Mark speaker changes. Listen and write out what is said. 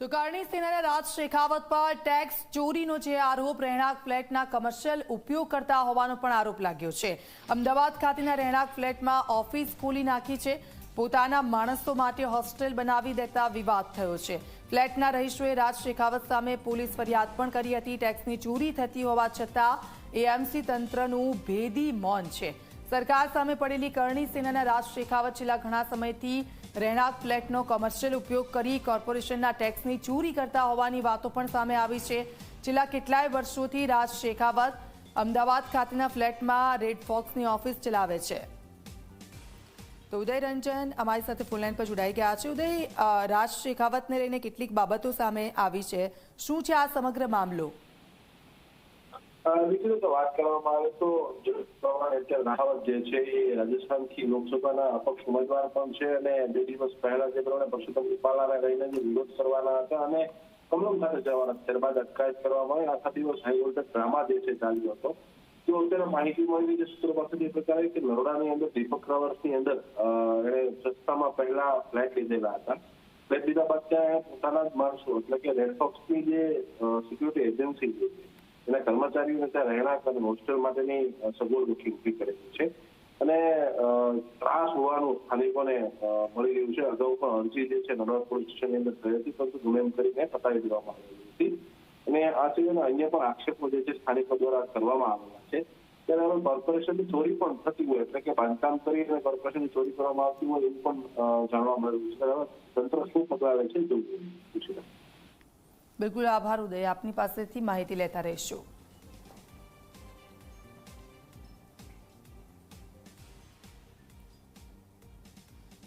Speaker 1: તો કરણી સેનાના રાજ શેખાવત પર ટેક્સ ચોરીનો જે આરોપ, રહેણાંક ફ્લેટના કમર્શિયલ ઉપયોગ કરતા હોવાનો પણ આરોપ લાગ્યો છે. અમદાવાદ ખાતેના રહેણાંક ફ્લેટમાં ઓફિસ ખોલી નાખી છે. પોતાના માણસો માટે હોસ્ટેલ બનાવી દેતા વિવાદ થયો છે. ફ્લેટના રહીશોએ રાજ શેખાવત સામે પોલીસ ફરિયાદ પણ કરી હતી. ટેક્સની ચોરી થતી હોવા છતાં એએમસી તંત્રનું ભેદી મૌન છે. સરકાર સામે પડેલી કરણી સેનાના રાજ શેખાવત છેલ્લા ઘણા સમયથી રહેણાંક ફ્લેટનો કોમર્શિયલ ઉપયોગ કરી કોર્પોરેશનના ટેક્સની ચોરી કરતા હોવાની વાતો પણ સામે આવી છે. છેલ્લા કેટલાય વર્ષોથી રાજ શેખાવત અમદાવાદ ખાતેના ફ્લેટમાં રેડ ફોક્સની ઓફિસ ચલાવે છે. તો ઉદય રંજન અમારી સાથે ફોનલાઈન પર જોડાઈ ગયા છે. ઉદય રાજ શેખાવતને લઈને કેટલીક બાબતો સામે આવી છે. શું છે આ સમગ્ર મામલો?
Speaker 2: બીજી તો વાત કરવામાં આવે તો અત્યારે રાહવત જે છે એ રાજસ્થાનથી લોકસભાના અપક્ષ ઉમેદવાર પણ છે અને બે દિવસ પહેલા જે પ્રમાણે પરસોત્તમ રૂપાલાને લઈને જે વિરોધ કરવાના હતા અને કમલમ ખાતે જવાના ત્યારબાદ અટકાયત કરવામાં આવી. આખા દિવસ હાઈ વોલ્ટેજ ડ્રામા જે છે ચાલ્યો હતો. તો અત્યારે માહિતી મળી છે સૂત્રો પાસેથી પ્રકારે કે નરોડાની અંદર દીપક રાવર્સની અંદર એણે સસ્તામાં પહેલા ફ્લેટ લીધેલા હતા. ફ્લેટ લીધા બાદ ત્યાં પોતાના જ માણસો, એટલે કે રેડફોક્સની જે સિક્યુરિટી એજન્સી છે એના કર્મચારીઓને ત્યાં રહેણાંક અને હોસ્ટેલ માટેની સગવડ મૂકી ઊભી કરેલી છે. અને ત્રાસ હોવાનું સ્થાનિકોને મળી રહ્યું છે. અગાઉ પણ અરજી જે છે નડવા પોલીસ સ્ટેશનની અંદર થઈ હતી, પરંતુ ગુનેમ કરીને પતાવી દેવામાં આવેલી હતી. અને આ સિવાયના અન્ય પણ આક્ષેપો જે છે, સ્થાનિકો દ્વારા કરવામાં આવેલા છે. ત્યારે હવે કોર્પોરેશનની ચોરી પણ થતી હોય, એટલે કે બાંધકામ કરી અને કોર્પોરેશનની ચોરી કરવામાં આવતી હોય એવું પણ જાણવા મળ્યું છે. તંત્ર શું પકડાવે છે જોવું
Speaker 1: બિલકુલ આભાર ઉદય. આપની પાસેથી માહિતી લેતા રહીશું.